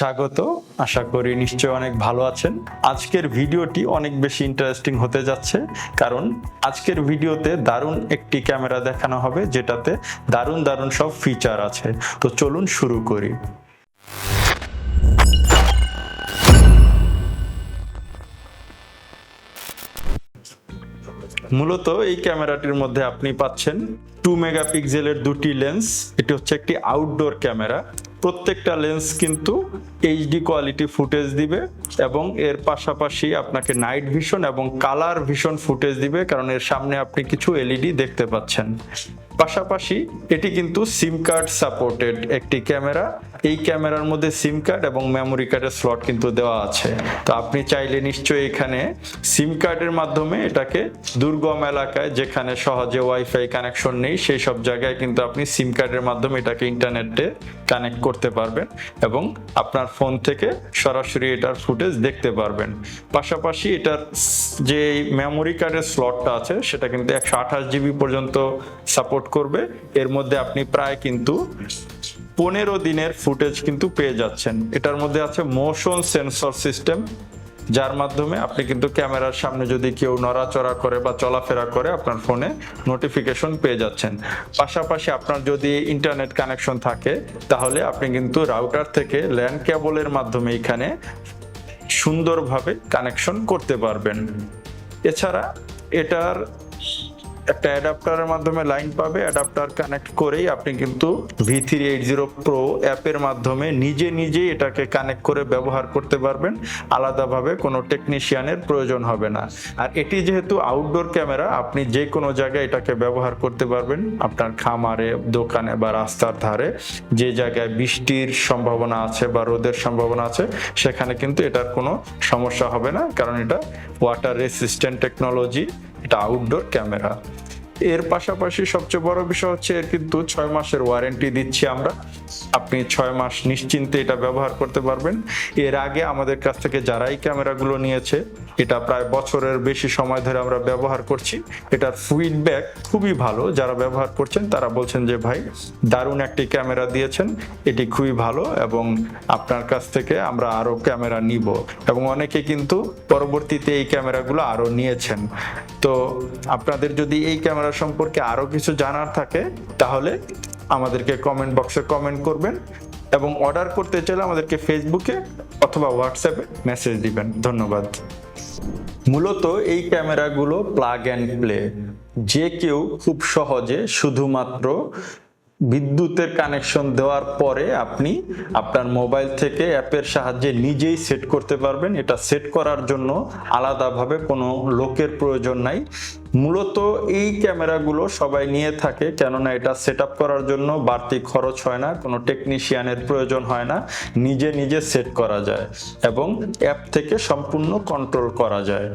স্বাগত। আশা করি নিশ্চয়ই অনেক ভালো আছেন। আজকের ভিডিওটি অনেক বেশি ইন্টারেস্টিং হতে যাচ্ছে, কারণ আজকের ভিডিওতে দারুণ একটি ক্যামেরা দেখানো হবে, যেটাতে দারুণ দারুণ সব ফিচার আছে। তো চলুন শুরু করি। মূলত এই ক্যামেরাটির মধ্যে আপনি পাচ্ছেন টু মেগাপিক্সেলের দুটি লেন্স এটি হচ্ছে একটি আউটডোর ক্যামেরা। প্রত্যেকটা লেন্স কিন্তু এইচডি কোয়ালিটি ফুটেজ দিবে এবং এর পাশাপাশি আপনাকে নাইট ভিশন এবং কালার ভিশন ফুটেজ দিবে, কারণ এর সামনে আপনি কিছু এলইডি দেখতে পাচ্ছেন। পাশাপাশি এটি কিন্তু সিম কার্ড সাপোর্টেড একটি ক্যামেরা। এই ক্যামেরার মধ্যে সিম কার্ড এবং মেমোরি কার্ডের স্লট কিন্তু দেওয়া আছে। তো আপনি চাইলে নিশ্চয়ই এখানে সিম কার্ডের মাধ্যমে এটাকে দুর্গম এলাকায় যেখানে সহজে ওয়াইফাই কানেকশন নেই, সেই সব জায়গায় কিন্তু আপনি সিম কার্ডের মাধ্যমে এটাকে ইন্টারনেটে কানেক্ট করতে পারবেন এবং আপনার ফোন থেকে সরাসরি এটার ফুটেজ দেখতে পারবেন। পাশাপাশি এটার যে মেমোরি কার্ডের স্লটটা আছে, সেটা কিন্তু একশো আঠাশ জিবি পর্যন্ত সাপোর্ট করবে। এর মধ্যে আপনি প্রায় কিন্তু পনেরো দিনের ফুটেজ কিন্তু পেয়ে যাচ্ছেন। এটার মধ্যে আছে মোশন সেন্সর সিস্টেম, যার মাধ্যমে আপনি কিন্তু ক্যামেরার সামনে যদি কেউ নড়াচড়া করে বা চলাফেরা করে, আপনার ফোনে নোটিফিকেশন পেয়ে যাচ্ছেন। পাশাপাশি আপনার যদি ইন্টারনেট কানেকশন থাকে, তাহলে আপনি কিন্তু রাউটার থেকে ল্যান্ড কেবলের মাধ্যমে এখানে সুন্দরভাবে কানেকশন করতে পারবেন। এছাড়া এটার একটা অ্যাডাপ্টারের মাধ্যমে লাইন পাবে অ্যাডাপ্টার কানেক্ট করেই আপনি কিন্তু V three eight zero pro অ্যাপের মাধ্যমে নিজে নিজেই এটাকে কানেক্ট করে ব্যবহার করতে পারবেন। আলাদাভাবে কোনো টেকনিশিয়ানের প্রয়োজন হবে না। আর এটি যেহেতু আউটডোর ক্যামেরা আপনি যে কোনো জায়গায় এটাকে ব্যবহার করতে পারবেন। আপনার খামারে, দোকানে বা রাস্তার ধারে, যে জায়গায় বৃষ্টির সম্ভাবনা আছে বা রোদের সম্ভাবনা আছে, সেখানে কিন্তু এটার কোনো সমস্যা হবে না। কারণ এটা ওয়াটার রেসিস্ট্যান্ট টেকনোলজি এটা আউটডোর ক্যামেরা এর পাশাপাশি সবচেয়ে বড় বিষয় হচ্ছে এর কিন্তু ছয় মাসের ওয়ারেন্টি দিচ্ছি আমরা। আপনি ছয় মাস নিশ্চিন্তে এটা ব্যবহার করতে পারবেন। এর আগে আমাদের কাছ থেকে যারাই ক্যামেরাগুলো নিয়েছে, এটা প্রায় বছরের বেশি সময় ধরে আমরা ব্যবহার করছি। এটার ফিডব্যাক খুবই ভালো, যারা ব্যবহার করছেন তারা বলছেন যে, ভাই, দারুণ একটি ক্যামেরা দিয়েছেন, এটি খুবই ভালো এবং আপনার কাছ থেকে আমরা আরও ক্যামেরা নিব। এবং অনেকে কিন্তু পরবর্তীতে এই ক্যামেরাগুলো আরও নিয়েছেন। তো আপনাদের যদি এই ক্যামেরা সম্পর্কে আরও কিছু জানার থাকে, তাহলে আমাদেরকে কমেন্ট বক্সে কমেন্ট করবেন এবং অর্ডার করতে চাইলে আমাদেরকে ফেসবুকে অথবা হোয়াটসঅ্যাপে মেসেজ দিবেন। ধন্যবাদ। মূলত এই ক্যামেরাগুলো প্লাগ অ্যান্ড প্লে যে কেউ খুব সহজে শুধুমাত্র বিদ্যুতের কানেকশন দেওয়ার পরে আপনি আপনার মোবাইল থেকে অ্যাপের সাহায্যে নিজেই সেট করতে পারবেন। এটা সেট করার জন্য আলাদাভাবে কোনো লোকের প্রয়োজন নাই। মূলত এই ক্যামেরাগুলো সবাই নিয়ে থাকে, কেননা এটা সেট করার জন্য বাড়তি খরচ হয় না, কোনো টেকনিশিয়ানের প্রয়োজন হয় না, নিজে নিজে সেট করা যায় এবং অ্যাপ থেকে সম্পূর্ণ কন্ট্রোল করা যায়।